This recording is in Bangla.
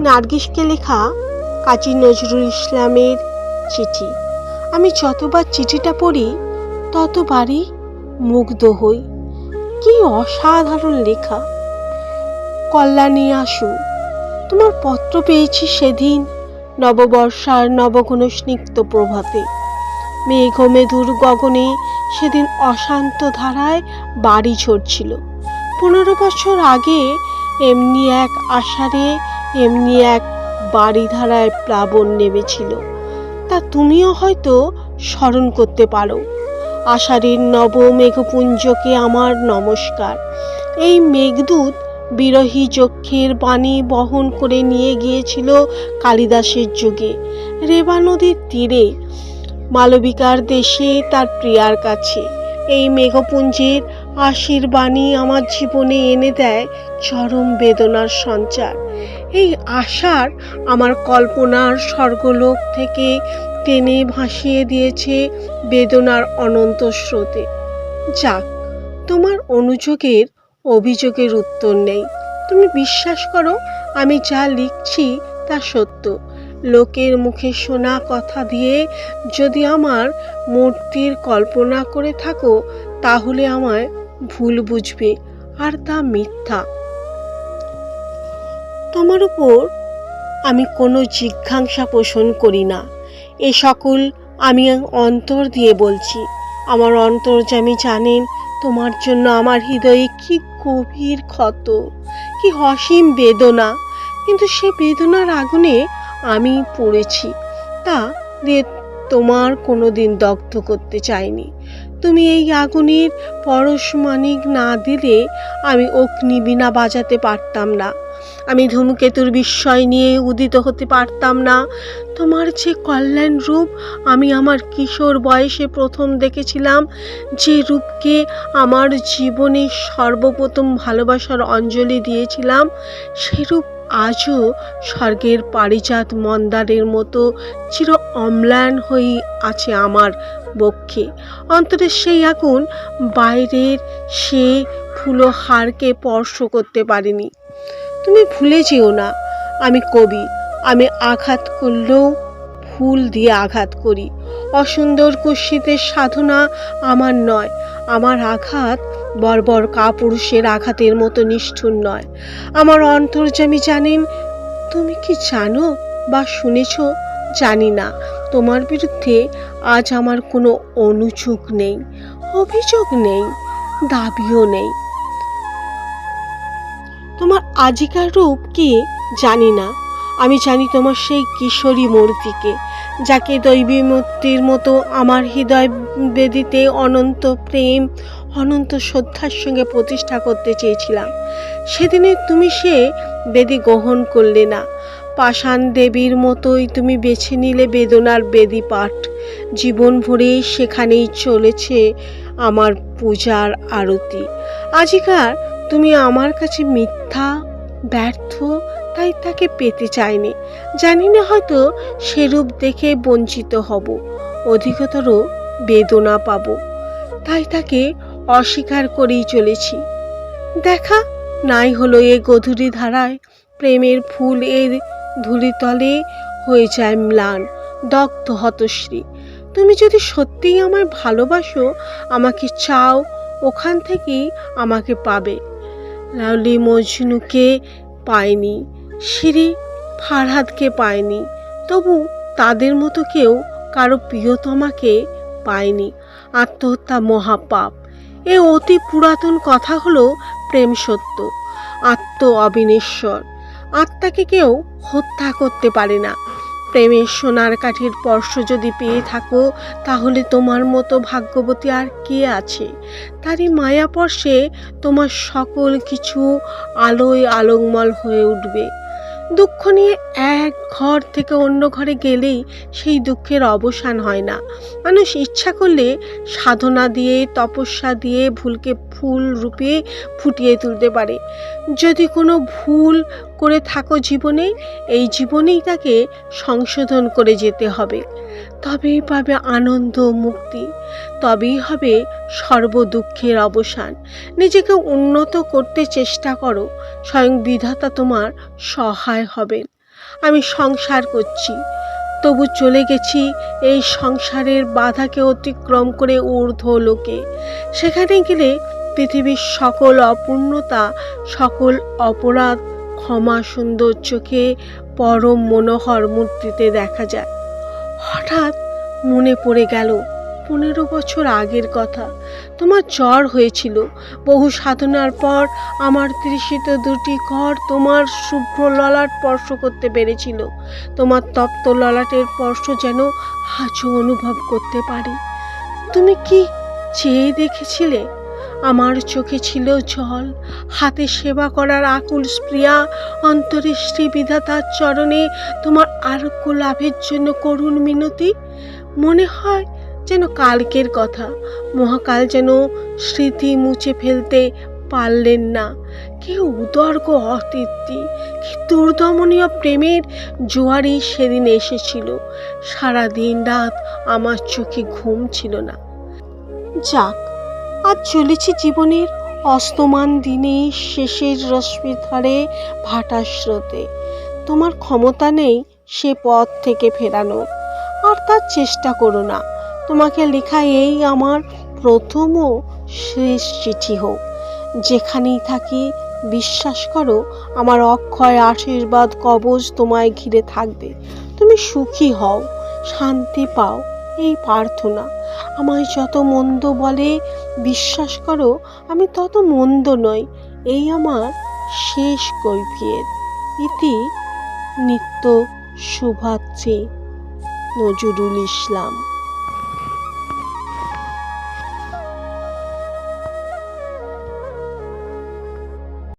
নার্গিসকে লেখা কাজী নজরুল ইসলামের চিঠি। আমি যতবার চিঠিটা পড়ি, ততবারই মুগ্ধ হই। কি অসাধারণ লেখা। কল্যাণী আসু তোমার পত্র পেয়েছি সেদিন নববর্ষার নবঘন স্নিগ্ধ প্রভাতে। মেঘ মেধুর গগনে সেদিন অশান্ত ধারায় বাড়ি ঝরছিল। পনেরো বছর আগে এমনি এক আষাঢ়ে এমনি এক বাড়ি ধারায় প্লাবন নেমেছিল। তা তুমিও হয়তো স্মরণ করতে পারো। আষাঢ়ের নব মেঘপুঞ্জকে আমার নমস্কার। এই মেঘদূত বিরহী যক্ষের বাণী বহন করে নিয়ে গিয়েছিল কালিদাসের যুগে, রেবা নদীর তীরে। মালবিকার দেশে তার প্রিয়ার কাছে। এই মেঘপুঞ্জের আশীর্বাণী আমার জীবনে এনে দেয় চরম বেদনার সঞ্চার। এই আশার আমার কল্পনার স্বর্গলোক থেকে টেনে ভাসিয়ে দিয়েছে বেদনার অনন্ত স্রোতে। যাক, তোমার অনুযোগের অভিযোগের উত্তর নেই। তুমি বিশ্বাস করো, আমি যা লিখছি তা সত্য। লোকের মুখে শোনা কথা দিয়ে যদি আমার মূর্তির কল্পনা করে থাকো, তাহলে আমায় ভুল বুঝবে, আর তা মিথ্যা। তোমার উপর আমি কোনো জিজ্ঞাসা পোষণ করি না। এ সকল আমি অন্তর দিয়ে বলছি। আমার অন্তর্যামী জানেন, তোমার জন্য আমার হৃদয়ে কি গভীর ক্ষত, কি অসীম বেদনা। কিন্তু সে বেদনার আগুনে আমি পড়েছি। তা দিয়ে তোমার কোনো দিন দগ্ধ করতে চাইনি। তুমি এই আগুনের পরশমানিক না দিলে আমি অগ্নিবীণা বাজাতে পারতাম না। আমি ধূমকেতুর বিস্ময় নিয়ে উদিত হতে পারতাম না। তোমার যে কল্যাণ রূপ আমি আমার কিশোর বয়সে প্রথম দেখেছিলাম, যে রূপকে আমার জীবনে সর্বপ্রথম ভালোবাসার অঞ্জলি দিয়েছিলাম, সে রূপ আজও স্বর্গের পারিজাত মন্দারের মতো চির অম্লান হয়ে আছে আমার বক্ষে। অন্তরের সেই আগুন, বাইরের সে ফুলহারকে স্পর্শ করতে পারিনি। তুমি ভুলে যেও না, আমি কবি, আমি আঘাত করলেও ফুল দিয়ে আঘাত করি। অসুন্দর কুৎসিতের সাধনা আমার নয়, আমার আঘাত বর্বর কাপুরুষের আঘাতের মতো নিষ্ঠুর নয়। আমার অন্তর্যামী জানেন, তুমি কি জানো বা শুনেছ? জানি না। তোমার বিরুদ্ধে আজ আমার কোনো অনুযোগ নেই, অভিযোগ নেই, দাবিও নেই। তোমার আজিকার রূপ কি জানি না। আমি জানি তোমার সেই কিশোরী মূর্তিকে, যাকে দৈবী মূর্তির মতো আমার হৃদয় বেদিতে অনন্ত প্রেম অনন্ত শ্রদ্ধার সঙ্গে প্রতিষ্ঠা করতে চেয়েছিলাম। সেদিনে তুমি সে বেদি গ্রহণ করলে না। পাষাণ দেবীর মতোই তুমি বেছে নিলে বেদনার বেদি পাঠ। জীবন ভরে সেখানেই চলেছে আমার পূজার আরতি। আজিকার তুমি আমার কাছে মিথ্যা, ব্যর্থ, তাই তাকে পেতে চাইনি। জানি না হয়তো সেরূপ দেখে বঞ্চিত হব। অধিকতর বেদনা পাব। তাই তাকে অস্বীকার করেই চলেছি। দেখা নাই হলো এ গধূলি ধারায় প্রেমের ফুল এর ধুলিতলে হয়ে যায় ম্লান, দগ্ধ হতশ্রী। তুমি যদি সত্যিই আমায় ভালোবাসো, আমাকে চাও, ওখান থেকেই আমাকে পাবে। লাউলি মজনুকে পায়নি সিঁড়ি ফারহাদকে পায়নি, তবু তাদের মতো কেউ কারও প্রিয়তমাকে পায়নি। আত্মহত্যা মহাপাপ। এ অতি পুরাতন কথা হলো প্রেম সত্য, আত্ম অবিনেশ্বর। আত্মাকে কেউ হত্যা করতে পারে না। প্রেমের সোনার কাঠির স্পর্শ যদি পেয়ে থাকো, তাহলে তোমার মতো ভাগ্যবতী আর কে আছে? তারই মায়াপর্শে তোমার সকল কিছু আলোয় আলোকমল হয়ে উঠবে। দুঃখ নিয়ে এক ঘর থেকে অন্য ঘরে গেলেই সেই দুঃখের অবসান হয় না। মানুষ ইচ্ছা করলে সাধনা দিয়ে, তপস্যা দিয়ে ভুলকে ফুল রূপে ফুটিয়ে তুলতে পারে। যদি কোনো ভুল করে থাকো জীবনে, এই জীবনেই তাকে সংশোধন করে যেতে হবে। তবেই পাবে আনন্দ মুক্তি। তবেই হবে সর্বদুঃখের অবসান। নিজেকে উন্নত করতে চেষ্টা করো, স্বয়ং বিধাতা তোমার সহায় হবেন। আমি সংসার করছি, তবু চলে গেছি এই সংসারের বাধাকে অতিক্রম করে ঊর্ধ্ব লোকে। সেখানে গেলে পৃথিবীর সকল অপূর্ণতা, সকল অপরাধ ক্ষমা সুন্দর চোখে পরম মনোহর মূর্তিতে দেখা যায়। হঠাৎ মনে পড়ে গেল, পনেরো বছর আগের কথা। তোমার জ্বর হয়েছিল। বহু সাধনার পর আমার তৃষিত দুটি কর তোমার শুভ্র ললাট স্পর্শ করতে পেরেছিল। তোমার তপ্ত ললাটের স্পর্শ যেন আজও অনুভব করতে পারি। তুমি কি চেয়ে দেখেছিলে? আমার চোখে ছিল জল, হাতে সেবা করার আকুল স্প্রিয়া অন্তরে শ্রী বিধাতার চরণে তোমার আরোগ্য লাভের জন্য করুণ মিনতি। মনে হয় যেন কালকের কথা, মহাকাল যেন স্মৃতি মুছে ফেলতে পারলেন না। কি উদর্গ অতীর্তি কি দুর্দমনীয় প্রেমের জোয়ারি সেদিন এসেছিল। সারা দিন রাত আমার চোখে ঘুম ছিল না। যাক আজ চলেছি জীবনের অস্তমান দিনে শেষের রশ্মি ধারে ভাটা স্রোতে তোমার ক্ষমতা নেই সে পথ থেকে ফেরানোর। আর তার চেষ্টা করো না। তোমাকে লেখা এই আমার প্রথম ও শেষ চিঠি হোক। যেখানেই থাকি, বিশ্বাস করো, আমার অক্ষয় আশীর্বাদ কবচ তোমায় ঘিরে থাকবে। তুমি সুখী হও, শান্তি পাও। এই প্রার্থনা। আমায় যত মন্দ বলে, বিশ্বাস করো, আমি তত মন্দ নই। এই আমার শেষ কৈফিয়ত। ইতি নিত্য শুভাত্রী নজরুল ইসলাম।